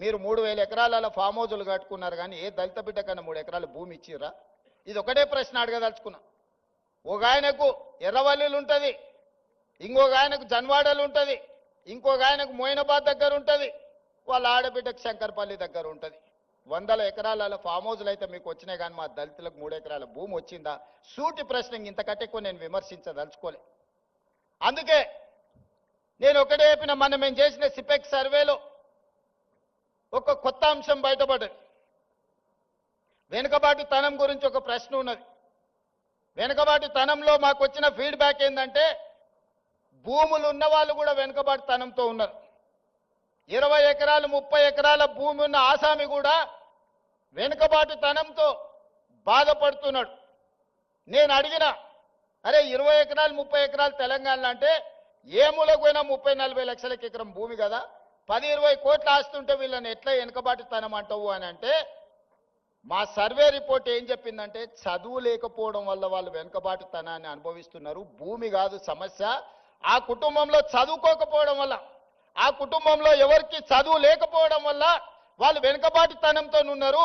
మీరు మూడు వేల ఎకరాల ఫామ్ హౌజులు కట్టుకున్నారు కానీ ఏ దళిత బిడ్డ కన్నా మూడు ఎకరాల భూమి ఇచ్చిర్రా? ఇది ఒకటే ప్రశ్న అడగదలుచుకున్నా. ఒక ఆయనకు ఎర్రవల్లిలు ఉంటుంది ఇంకొక ఆయనకు జన్వాడలు ఉంటుంది ఇంకొక ఆయనకు మోయినాబాద్ దగ్గర ఉంటుంది వాళ్ళ ఆడబిడ్డకు శంకర్పల్లి దగ్గర ఉంటుంది. వందల ఎకరాల ఫామ్ హౌజులు అయితే మీకు వచ్చినాయి కానీ మా దళితులకు మూడు ఎకరాల భూమి వచ్చిందా? సూటి ప్రశ్న ఇంతకంటే ఎక్కువ నేను విమర్శించదలుచుకోలే. అందుకే నేను ఒకటే చెప్పిన మన మేము చేసిన సిపెక్ సర్వేలో ఒక కొత్త అంశం బయటపడ్డది. వెనుకబాటు తనం గురించి ఒక ప్రశ్న ఉన్నది. వెనుకబాటు తనంలో మాకు వచ్చిన ఫీడ్బ్యాక్ ఏంటంటే భూములు ఉన్న వాళ్ళు కూడా వెనుకబాటు తనంతో ఉన్నారు. ఇరవై ఎకరాలు ముప్పై ఎకరాల భూమి ఉన్న ఆసామి కూడా వెనుకబాటు తనంతో బాధపడుతున్నాడు. నేను అడిగిన అరే ఇరవై ఎకరాలు ముప్పై ఎకరాలు తెలంగాణలో అంటే ఏ మూలకు పోయినా ముప్పై నలభై లక్షలకి ఎకరం భూమి కదా? పది ఇరవై కోట్లు ఆస్తుంటే వీళ్ళని ఎట్లా వెనుకబాటుతనం అంటావు అని అంటే మా సర్వే రిపోర్ట్ ఏం చెప్పిందంటే చదువు లేకపోవడం వల్ల వాళ్ళు వెనుకబాటుతనాన్ని అనుభవిస్తున్నారు. భూమి కాదు సమస్య. ఆ కుటుంబంలో చదువుకోకపోవడం వల్ల ఆ కుటుంబంలో ఎవరికి చదువు లేకపోవడం వల్ల వాళ్ళు వెనుకబాటుతనంతో ఉన్నారు